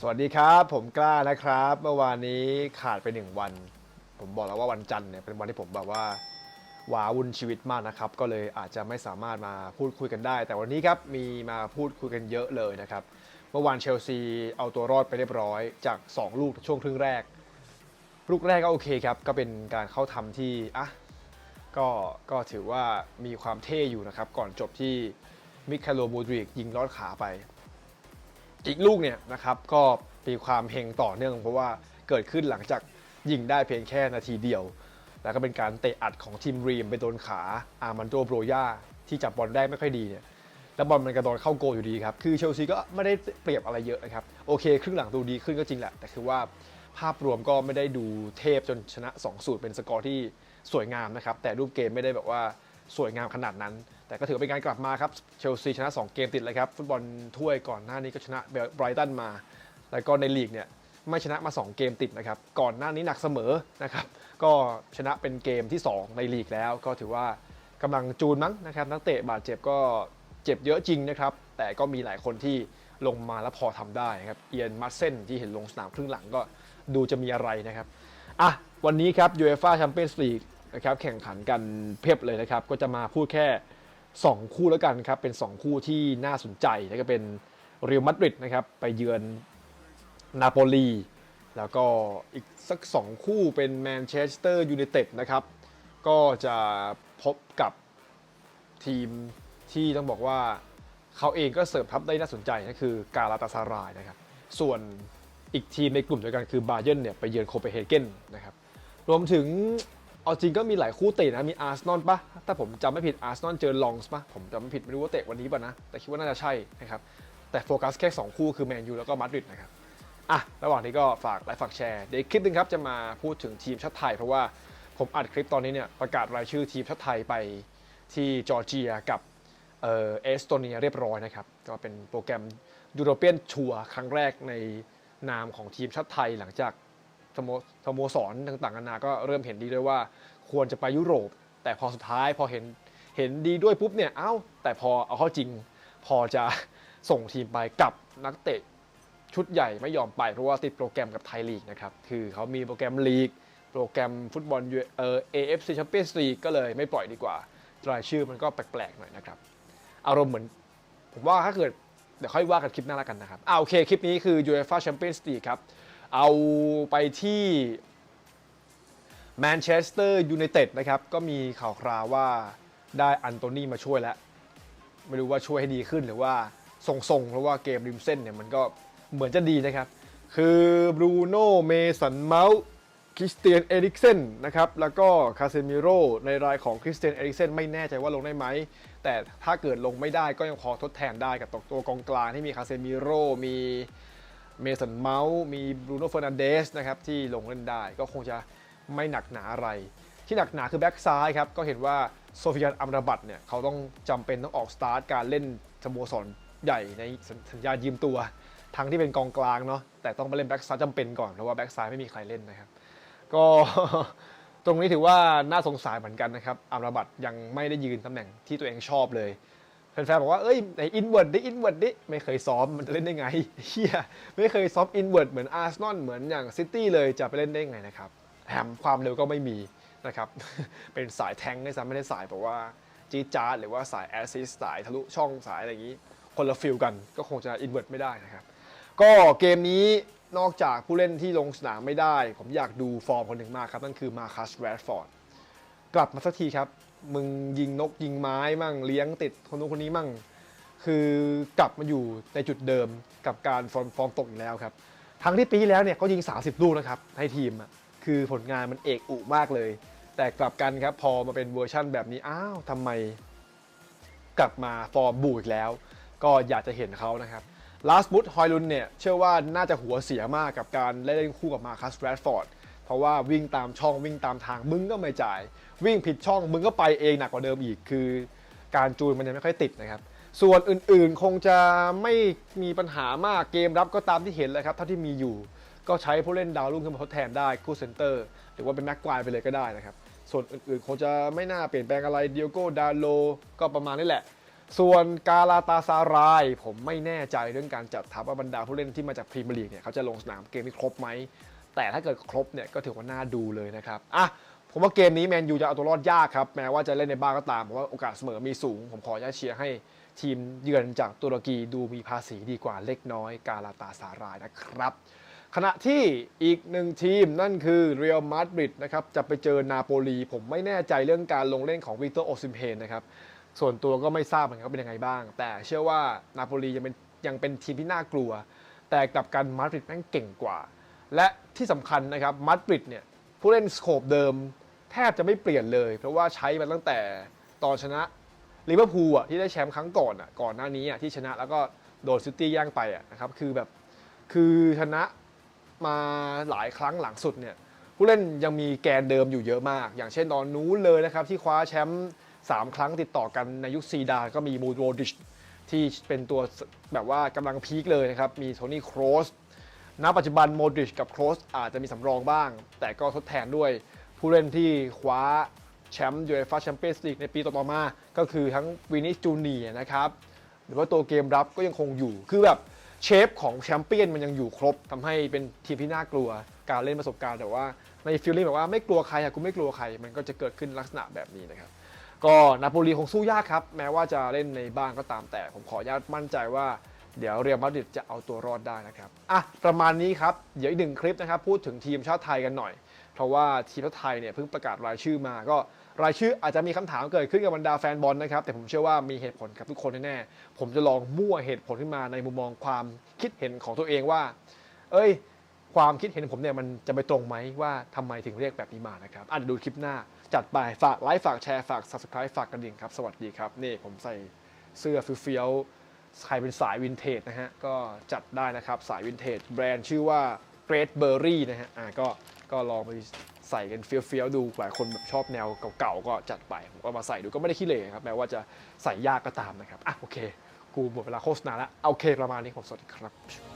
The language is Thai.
สวัสดีครับ ผมกล้านะครับ เมื่อวานนี้ขาดไปหนึ่งวัน ผมบอกแล้วว่าวันจันทร์เนี่ยเป็นวันที่ผมแบบว่าหวาวุ่นชีวิตมากนะครับ ก็เลยอาจจะไม่สามารถมาพูดคุยกันได้ แต่วันนี้ครับมีมาพูดคุยกันเยอะเลยนะครับ เมื่อวานเชลซีเอาตัวรอดไปเรียบร้อยจาก 2 ลูกช่วงครึ่งแรก ลูกแรกก็โอเคครับ ก็เป็นการเข้าทำที่อะก็ก็ถือว่ามีความเท่อยู่นะครับ ก่อนจบที่มิคาโลมูดริกยิงลอดขาไป อีกลูกเนี่ยนะครับก็มีความเฮงต่อเนื่อง เพราะว่าเกิดขึ้นหลังจากยิงได้เพียงแค่นาทีเดียว แล้วก็เป็นการเตะอัดของทีมรีมไปโดนขาอาร์มันโดโบรยาที่จับบอลได้ไม่ค่อยดีเนี่ยแล้วบอลมันกระโดดเข้าโกอยู่ดีครับ คือเชลซีก็ไม่ได้เปรียบอะไรเยอะนะครับ โอเค ครึ่งหลังดูดีขึ้นก็จริงแหละ แต่คือว่าภาพรวมก็ไม่ได้ดูเทพจนชนะ2สูตรเป็นสกอร์ที่สวยงามนะครับ แต่รูปเกมไม่ได้แบบว่าสวยงามขนาดนั้น แต่ก็ถือว่าเป็นการกลับมาครับ เชลซีชนะ 2 เกมติดเลยครับ ฟุตบอลถ้วยก่อนหน้านี้ก็ชนะไบรตันมา แล้วก็ในลีกเนี่ยไม่ชนะมา 2 เกมติดนะครับ ก่อนหน้านี้หนักเสมอนะครับ ก็ชนะเป็นเกมที่ 2 ในลีกแล้ว ก็ถือว่ากำลังจูนมั้งนะครับ นักเตะบาดเจ็บก็เจ็บเยอะจริงนะครับ แต่ก็มีหลายคนที่ลงมาแล้วพอทำได้นะครับ เอียนมัสเซนที่เห็นลงสนามครึ่งหลังก็ดูจะมีอะไรนะครับ อะ วันนี้ครับ UEFA Champions League นะครับแข่งขันกันเพียบเลยนะครับ ก็จะมาพูดแค่ 2 คู่แล้วกันครับเป็น 2 คู่ที่น่าสนใจแล้วก็เป็นเรอัลมาดริดนะครับไปเยือนนาโปลีแล้วก็อีกสัก 2 คู่เป็นแมนเชสเตอร์ยูไนเต็ดนะครับก็จะพบกับทีมที่ต้องบอกว่าเขาเองก็เสริมทัพได้น่าสนใจนะคือกาลาตาซารายนะครับส่วนอีกทีมในกลุ่มเดียวกันคือบาเยิร์นเนี่ยไปเยือนโคเปนเฮเกนนะครับรวมถึง เอาจริงก็มีหลายคู่เตะนะ มีอาร์เซนอลปะถ้าผมจำไม่ผิดอาร์เซนอลเจอลองส์ปะผมจำไม่ผิดไม่รู้ว่าเตะวันนี้ป่ะนะ แต่คิดว่าน่าจะใช่นะครับ แต่โฟกัสแค่ 2 คู่คือแมนยูแล้วก็มาดริดนะครับ อะ ระหว่างนี้ก็ฝากไลค์ฝากแชร์ เดี๋ยวคลิปนึงครับจะมาพูดถึงทีมชาติไทย เพราะว่าผมอัดคลิปตอนนี้เนี่ยประกาศรายชื่อทีมชาติไทยไปที่จอร์เจียกับเออเอสโตเนียเรียบร้อยนะครับ ก็เป็นโปรแกรมยูโรเปียนชัวร์ครั้งแรกในนามของทีมชาติไทยหลังจาก สโมสโมสรต่างๆนานาก็เริ่มเห็นดีด้วยว่าควรจะไปยุโรป แต่พอสุดท้ายพอเห็นเห็นดีด้วยปุ๊บเนี่ย เอ้า แต่พอเอาเข้าจริง พอจะส่งทีมไปกับนักเตะชุดใหญ่ไม่ยอมไปเพราะว่าติดโปรแกรมกับไทยลีกนะครับ คือเขามีโปรแกรมลีก โปรแกรมฟุตบอลเออ AFC Champions League ก็เลยไม่ปล่อยดีกว่ารายชื่อมันก็แปลกๆหน่อยนะครับ อารมณ์เหมือน ผมว่าถ้าเกิดเดี๋ยวค่อยว่ากันคลิปหน้าแล้วกันนะครับอ่าโอเค คลิปนี้คือ UEFA Champions League ครับ เอาไปที่แมนเชสเตอร์ยูไนเต็ดนะครับ ก็มีข่าวคราวว่าได้อันโตนี่มาช่วยแล้ว ไม่รู้ว่าช่วยให้ดีขึ้นหรือว่าทรงๆ เพราะว่าเกมริมเส้นเนี่ยมันก็เหมือนจะดีนะครับ คือบรูโน่เมสันเมาส์คริสเตียนเอริกเซนนะครับ แล้วก็คาเซมิโร่ในรายของคริสเตียนเอริกเซนไม่แน่ใจว่าลงได้ไหม แต่ถ้าเกิดลงไม่ได้ก็ยังพอทดแทนได้กับตัวกองกลางที่มีคาเซมิโร่มี เมสันเมาส์มีบรูโน่เฟอร์นันเดสนะครับที่ลงเล่นได้ก็คงจะไม่หนักหนาอะไร ที่หนักหนาคือแบ็กซ้ายครับก็เห็นว่าโซฟิยันอัมราบัตเนี่ยเขาต้องจำเป็นต้องออกสตาร์ทการเล่นสโมสรใหญ่ในสัญญายืมตัว ทั้งที่เป็นกองกลางเนาะแต่ต้องมาเล่นแบ็กซ้ายจำเป็นก่อนเพราะว่าแบ็กซ้ายไม่มีใครเล่นนะครับก็ตรงนี้ถือว่าน่าสงสัยเหมือนกันนะครับอัมราบัตยังไม่ได้ยืนตำแหน่งที่ตัวเองชอบเลย แฟนๆบอกว่า เอ้ยไหนอินเวิร์ดดิอินเวิร์ดดิไม่เคยซ้อมมันจะเล่นได้ไงเฮียไม่เคยซ้อมอินเวิร์ดเหมือนอาร์เซนอลเหมือนอย่างซิตี้เลยจะไปเล่นได้ไงนะครับแถมความเร็วก็ไม่มีนะครับเป็นสายแทงค์ด้วยซ้ำไม่ได้สายแบบว่าจีจาร์ดหรือว่าสายแอสซิสสายทะลุช่องสายอะไรอย่างนี้ คนละฟิลกันก็คงจะอินเวิร์ดไม่ได้นะครับ ก็เกมนี้นอกจากผู้เล่นที่ลงสนามไม่ได้ ผมอยากดูฟอร์มคนหนึ่งมากครับ นั่นคือมาคัสแรดฟอร์ดกลับมาสักทีครับ มึงยิงนกยิงไม้มั่งเลี้ยงติดคนนู้นคนนี้มั่ง คือกลับมาอยู่ในจุดเดิมกับการฟอร์มฟอร์มตกอีกแล้วครับ ทั้งที่ปีแล้วเนี่ยเขายิง 30 ลูกนะครับให้ทีมอะคือผลงานมันเอกอุมากเลย แต่กลับกันครับพอมาเป็นเวอร์ชั่นแบบนี้อ้าวทำไม กลับมาฟอร์มบูอีกแล้ว ก็อยากจะเห็นเขานะครับลาสบุตฮอยลุนเนี่ยเชื่อว่าน่าจะหัวเสียมากกับการเล่นคู่กับมาคัสแรดฟอร์ด เพราะว่าวิ่งตามช่องวิ่งตามทางมึงก็ไม่จ่าย วิ่งผิดช่องมึงก็ไปเองหนักกว่าเดิมอีกคือ การจูนมันยังไม่ค่อยติดนะครับ ส่วนอื่นๆคงจะไม่มีปัญหามากเกมรับก็ตามที่เห็นเลยครับเท่าที่มีอยู่ ก็ใช้ผู้เล่นดาวรุ่งขึ้นมาทดแทนได้คู่เซนเตอร์หรือว่าเป็นแม็กควายไปเลยก็ได้นะครับส่วนอื่นๆคงจะไม่น่าเปลี่ยนแปลงอะไรเดียโก้ดาโลก็ประมาณนี้แหละส่วนกาลาตาซาราย ผมไม่แน่ใจเรื่องการจัดทัพว่าบรรดาผู้เล่นที่มาจากพรีเมียร์ลีกเนี่ยเขาจะลงสนามเกมนี้ครบไหม แต่ถ้าเกิดครบเนี่ยก็ถือว่าน่าดูเลยนะครับอะผมว่าเกมนี้แมนยูจะเอาตัวรอดยากครับแม้ว่าจะเล่นในบ้านก็ตามเพราะว่าโอกาสเสมอมีสูง ผมขออนุญาเชียร์ให้ทีมเยือนจากตุรกีดูมีภาษีดีกว่าเล็กน้อยกาลาตาซารายนะครับ ขณะที่อีกหนึ่งทีมนั่นคือเรอัลมาดริดนะครับจะไปเจอนาโปลีผมไม่แน่ใจเรื่องการลงเล่นของวิกเตอร์โอซิมเพนนะครับส่วนตัวก็ไม่ทราบเหมือนกันว่าเป็นยังไงบ้าง แต่เชื่อว่านาโปลียังเป็นยังเป็นทีมที่น่ากลัว แต่กลับกันมาดริดแม่งเก่งกว่า และที่สำคัญนะครับมาดริดเนี่ยผู้เล่นสโคปเดิมแทบจะไม่เปลี่ยนเลย เพราะว่าใช้มาตั้งแต่ตอนชนะลิเวอร์พูลอะที่ได้แชมป์ครั้งก่อนอะก่อนหน้านี้อะที่ชนะแล้วก็โดนซิตี้ย่างไปอะนะครับคือแบบคือชนะมาหลายครั้งหลังสุดเนี่ยผู้เล่นยังมีแกนเดิมอยู่เยอะมาก อย่างเช่นตอนนู้นเลยนะครับที่คว้าแชมป์3 ครั้งติดต่อกันในยุคซีดานก็มีมูโรดิชที่เป็นตัวแบบว่ากำลังพีคเลยนะครับ มีโทนี่โครส ณปัจจุบันโมดริชกับโครสอาจจะมีสำรองบ้าง แต่ก็ทดแทนด้วยผู้เล่นที่คว้าแชมป์ยูเอฟ่าแชมเปี้ยนส์ลีกในปีต่อๆมา ก็คือทั้งวินิสจูเนียนะครับ หรือว่าตัวเกมรับก็ยังคงอยู่ คือแบบเชฟของแชมเปี้ยนมันยังอยู่ครบทำให้เป็นทีมที่น่ากลัว การเล่นประสบการณ์แต่ว่าในฟิลลิ่งแบบว่าไม่กลัวใครอะกูไม่กลัวใคร มันก็จะเกิดขึ้นลักษณะแบบนี้นะครับ ก็นาโปลีคงสู้ยากครับ แม้ว่าจะเล่นในบ้านก็ตามแต่ผมขออนุญาตมั่นใจว่า เดี๋ยวเรียลมาดริดจะเอาตัวรอดได้นะครับอะประมาณนี้ครับ เดี๋ยวอีกหนึ่งคลิปนะครับ พูดถึงทีมชาติไทยกันหน่อย เพราะว่าทีมชาติไทยเนี่ยเพิ่งประกาศรายชื่อมาก็รายชื่ออาจจะมีคำถามเกิดขึ้นกับบรรดาแฟนบอลนะครับ แต่ผมเชื่อว่ามีเหตุผลกับทุกคนแน่ๆผมจะลองมั่วเหตุผลขึ้นมาในมุมมองความคิดเห็นของตัวเองว่า เอ้ย ความคิดเห็นของผมเนี่ยมันจะไปตรงไหมว่าทำไมถึงเรียกแบบนี้มานะครับอะเดี๋ยวดูคลิปหน้า จัดไปฝากไลค์ฝากแชร์ฝาก subscribe ฝากกระดิ่งครับสวัสดีครับนี่ผมใส่เสื้อฟิลฟิล ใครเป็นสายวินเทจนะฮะ ก็จัดได้นะครับสายวินเทจแบรนด์ชื่อว่า Great Berry นะฮะอะก็ก็ลองไปใส่กันเฟี้ยวเฟี้ยวๆดูหลายคนแบบชอบแนวเก่าๆก็จัดไปผมก็มาใส่ดูก็ไม่ได้ขี้เหร่ครับแม้ว่าจะใส่ยากก็ตามนะครับอะโอเค กูหมดเวลาโฆษณาแล้วโอเคประมาณนี้ผมสวัสดีครับ